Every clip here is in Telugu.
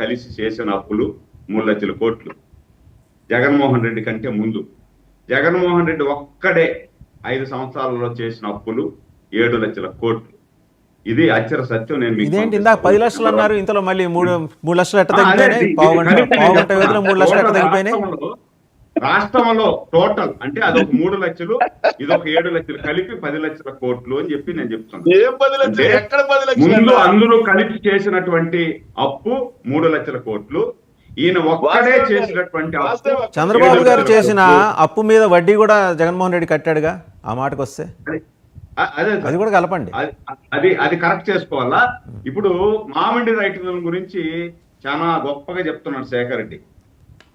కలిసి చేసిన అప్పులు మూడు లక్షల కోట్లు. జగన్మోహన్ రెడ్డి కంటే ముందు. జగన్మోహన్ రెడ్డి ఒక్కడే ఐదు సంవత్సరాలలో చేసిన అప్పులు ఏడు లక్షల కోట్లు. ఇది అచ్చర సత్యం నేను ఇదేంటి ఇందాక పది లక్షలు అన్నారు ఇంతలో మళ్ళీ మూడు మూడు లక్షలు ఎట్ట తగ్గిపోయినాయి పావు గంట పావు గంట మూడు లక్షలు ఎట్ట తగ్గిపోయినాయి రాష్ట్రంలో- టోటల్ అంటే అదొక మూడు లక్షలు ఇదొక ఏడు లక్షలు కలిపి పది లక్షల కోట్లు అని చెప్పి నేను చెప్తున్నాను ముందు? అందరూ కలిపి చేసినటువంటి అప్పు మూడు లక్షల కోట్లు. ఈయన ఒక్కడే చేసినటువంటి. చంద్రబాబు గారు చేసిన. అప్పు మీద వడ్డీ కూడా జగన్మోహన్ రెడ్డి కట్టాడుగా? ఆ మాటకు వస్తే? అదే. అది కూడా కలపండి. అది అది అది కరెక్ట్ చేసుకోవాలా? ఇప్పుడు మామిడి రైతుల గురించి చాలా గొప్పగా చెప్తున్నాడు శేఖర్ రెడ్డి.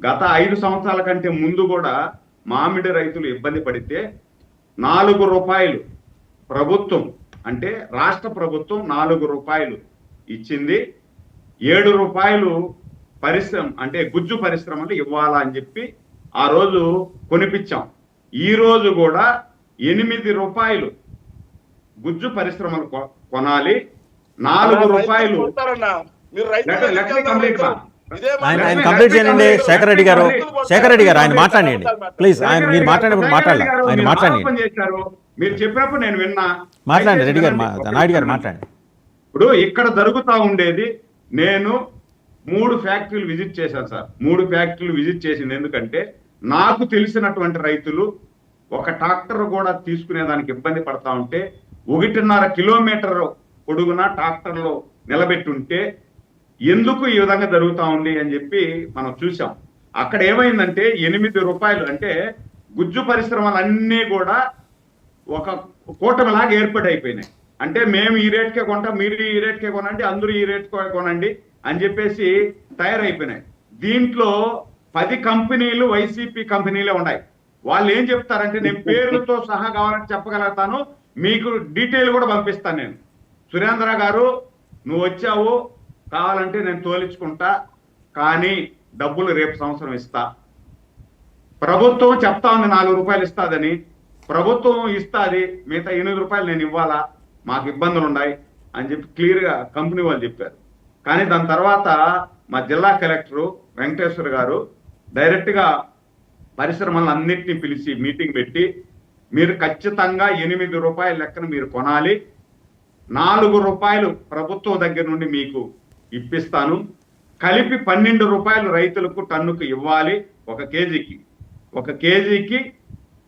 గత ఐదు సంవత్సరాల కంటే ముందు కూడా మామిడి రైతులు ఇబ్బంది పడితే నాలుగు రూపాయలు ప్రభుత్వం అంటే రాష్ట్ర ప్రభుత్వం నాలుగు రూపాయలు ఇచ్చింది. ఏడు రూపాయలు పరిశ్రమ అంటే గుజ్జు పరిశ్రమలు ఇవ్వాలా అని చెప్పి ఆ రోజు కొనిపించాం. ఈ రోజు కూడా ఎనిమిది రూపాయలు గుజ్జు పరిశ్రమలు కొనాలి. నాలుగు రూపాయలు. మీరు ఆయన. ఆయన కంప్లీట్ చేయండి శేఖర్ రెడ్డి గారు. శేఖర్ రెడ్డి గారు ఆయన మాట్లాడండి ప్లీజ్ ఆయన మీరు మాట్లాడినప్పుడు శేఖర్ మాట్లాడాలి ఆయన మాట్లాడండి మీరు చెప్పినప్పుడు నేను విన్నా. మాట్లాడండి రెడ్డి గారు నాయుడు గారు. మాట్లాడండి. ఇప్పుడు ఇక్కడ జరుగుతా ఉండేది నేను మూడు ఫ్యాక్టరీలు విజిట్ చేశాను సార్. మూడు ఫ్యాక్టరీలు విజిట్ చేసింది ఎందుకంటే నాకు తెలిసినటువంటి రైతులు ఒక ట్రాక్టర్ కూడా తీసుకునే దానికి ఇబ్బంది పడతా ఉంటే ఒకటిన్నర కిలోమీటర్ పొడుగున ట్రాక్టర్లో నిలబెట్టుంటే ఎందుకు ఈ విధంగా జరుగుతా ఉంది అని చెప్పి మనం చూసాం. అక్కడ ఏమైందంటే ఎనిమిది రూపాయలు అంటే గుజ్జు పరిశ్రమలన్నీ కూడా ఒక కూటమిలాగా ఏర్పాటు అయిపోయినాయి అంటే మేము ఈ రేట్కే కొంటాం మీరు ఈ రేట్కే కొనండి అందరూ ఈ రేట్కే కొనండి అని చెప్పేసి తయారైపోయినాయి. దీంట్లో పది కంపెనీలు వైసీపీ కంపెనీలే ఉన్నాయి. వాళ్ళు ఏం చెప్తారంటే నేను పేర్లతో సహా కావాలని చెప్పగలుగుతాను మీకు డీటెయిల్ కూడా పంపిస్తాను నేను. సురేంద్ర గారు నువ్వు వచ్చావు కావాలంటే నేను తోలించుకుంటా కానీ డబ్బులు రేపు సంవత్సరం ఇస్తా. ప్రభుత్వం చెప్తా ఉంది నాలుగు రూపాయలు ఇస్తాదని. ప్రభుత్వం ఇస్తాది మిగతా ఎనిమిది రూపాయలు నేను ఇవ్వాలా? మాకు ఇబ్బందులు ఉన్నాయి అని చెప్పి క్లియర్గా కంపెనీ వాళ్ళు చెప్పారు. కానీ దాని తర్వాత మా జిల్లా కలెక్టరు వెంకటేశ్వర్ గారు డైరెక్ట్గా పరిశ్రమలన్నింటినీ అన్నింటినీ పిలిచి మీటింగ్ పెట్టి మీరు ఖచ్చితంగా ఎనిమిది రూపాయల లెక్కన మీరు కొనాలి. నాలుగు రూపాయలు ప్రభుత్వం దగ్గర నుండి మీకు ఇప్పిస్తాను. కలిపి పన్నెండు రూపాయలు రైతులకు టన్నుకు ఇవ్వాలి ఒక కేజీకి. ఒక కేజీకి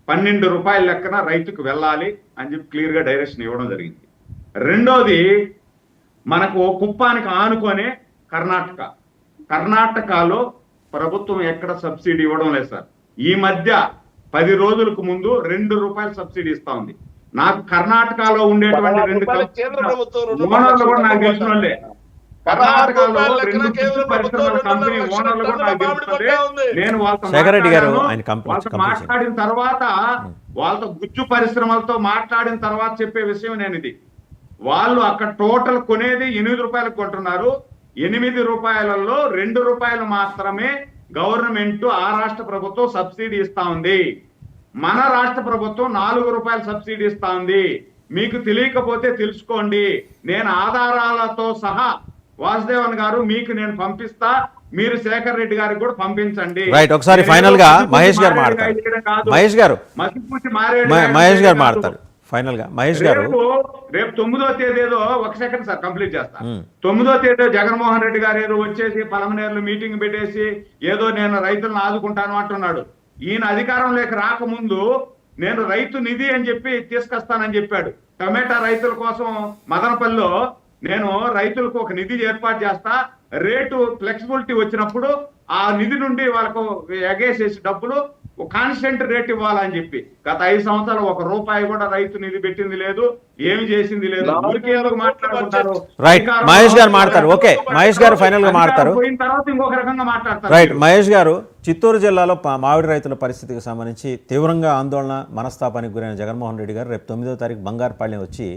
పన్నెండు రూపాయల లెక్కన రైతుకు వెళ్ళాలి అని చెప్పి క్లియర్గా డైరెక్షన్ ఇవ్వడం జరిగింది. రెండోది మనకు కుప్పానికి ఆనుకొనే కర్ణాటక. కర్ణాటకలో ప్రభుత్వం ఎక్కడ సబ్సిడీ ఇవ్వడం లేదు సార్. ఈ మధ్య పది రోజులకు ముందు రెండు రూపాయలు సబ్సిడీ ఇస్తా ఉంది. నాకు కర్ణాటకలో ఉండేటువంటి రెండు ఓనర్లు కూడా నాకు తెలిసిన వాళ్ళే. పదహారు కర్ణాటకలో రూపాయల రెండు లెక్కన కేంద్ర గుడ్డు పరిశ్రమల ప్రభుత్వం కంపెనీ రెండు ఓనర్లు కూడా నాకు లక్షల తెలుస్తుంది టన్నుల ఉంది. నేను వాళ్ళతో శేఖర్ రెడ్డి గారు, మాట్లాడాను. ఆయన తర్వాత వాళ్ళతో గుజ్జు పరిశ్రమలతో మాట్లాడిన తర్వాత చెప్పే విషయం నేను ఇది వాళ్ళు అక్కడ టోటల్ కొనేది ఎనిమిది రూపాయలకు కొంటున్నారు. ఎనిమిది రూపాయలలో రెండు రూపాయలు మాత్రమే గవర్నమెంట్ ఆ రాష్ట్ర ప్రభుత్వం సబ్సిడీ ఇస్తా ఉంది. మన రాష్ట్ర ప్రభుత్వం నాలుగు రూపాయలు సబ్సిడీ ఇస్తా ఉంది. మీకు తెలియకపోతే తెలుసుకోండి. నేను ఆధారాలతో సహా వాసుదేవన్ గారు మీకు నేను పంపిస్తా మీరు శేఖర్ రెడ్డి గారికి కూడా పంపించండి. రైట్ ఒకసారి ఫైనల్గా మహేష్ గారు. మహేష్ గారు. మహేష్ గారు కాదు. మాడతారు ఫైనల్గా. మహేష్ గారు. రేపు తొమ్మిదో తేదీ ఏదో ఒక సెకండ్ సార్ కంప్లీట్ చేస్తా. మ్మ్. తొమ్మిదో తేదీ జగన్మోహన్ రెడ్డి గారు ఏదో వచ్చేసి పలమనేరులో మీటింగ్ పెట్టేసి ఏదో నేను రైతులను ఆదుకుంటాను అంటున్నాడు. ఈయన అధికారం లేక రాకముందు నేను రైతు నిధి అని చెప్పి తీసుకొస్తానని చెప్పాడు. టమాటా రైతుల కోసం మదనపల్లిలో నేను రైతులకు ఒక నిధి ఏర్పాటు చేస్తా. రేటు ఫ్లెక్సిబిలిటీ వచ్చినప్పుడు ఆ నిధి నుండి వాళ్ళకు ఎగేసేసి డబ్బులు కాన్స్టెంట్ రేట్ ఇవ్వాలని చెప్పి. గత ఐదు సంవత్సరాలు ఒక రూపాయి కూడా రైతు నిధి పెట్టింది లేదు ఏమి చేసింది లేదు. మాట్లాడుకుంటారు? రైట్ మహేష్ గారు మాడతారు ఓకే మహేష్ గారు ఫైనల్గా అధికారం పోయిన తర్వాత ఇంకొక రకంగా మాట్లాడతారు రైట్ మహేష్ గారు చిత్తూరు జిల్లాలో మామిడి రైతుల పరిస్థితికి సంబంధించి తీవ్రంగా ఆందోళన మనస్తాపానికి గురైన జగన్మోహన్ రెడ్డి గారు రేపు తొమ్మిదో తారీఖు బంగారుపాళ్యం వచ్చి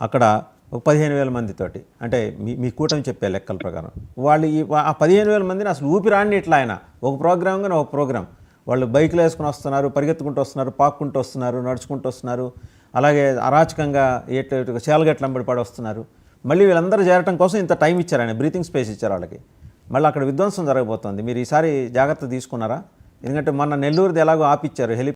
అక్కడ ఒక పదిహేను వేల మందితోటి. అంటే మీ మీ కూటమి చెప్పే లెక్కల ప్రకారం. వాళ్ళు ఈ ఆ పదిహేను వేల మందిని అసలు ఊపిరాన్ని ఇట్లా ఆయన. ఒక ప్రోగ్రామ్ కానీ ఒక ప్రోగ్రామ్. వాళ్ళు బైక్లు వేసుకుని వస్తున్నారు పరిగెత్తుకుంటూ వస్తున్నారు పాక్కుంటూ వస్తున్నారు నడుచుకుంటూ వస్తున్నారు. అలాగే అరాచకంగా ఎటు ఇటు అంబడి పడి వస్తున్నారు. మళ్ళీ వీళ్ళందరూ చేరటం కోసం ఇంత టైం ఇచ్చారు ఆయన. బ్రీతింగ్ స్పేస్ ఇచ్చారు వాళ్ళకి. మళ్ళీ అక్కడ విధ్వంసం జరగబోతోంది. మీరు ఈసారి జాగ్రత్త తీసుకున్నారా? ఎందుకంటే మొన్న నెల్లూరుది ఎలాగో ఆపిచ్చారు హెలి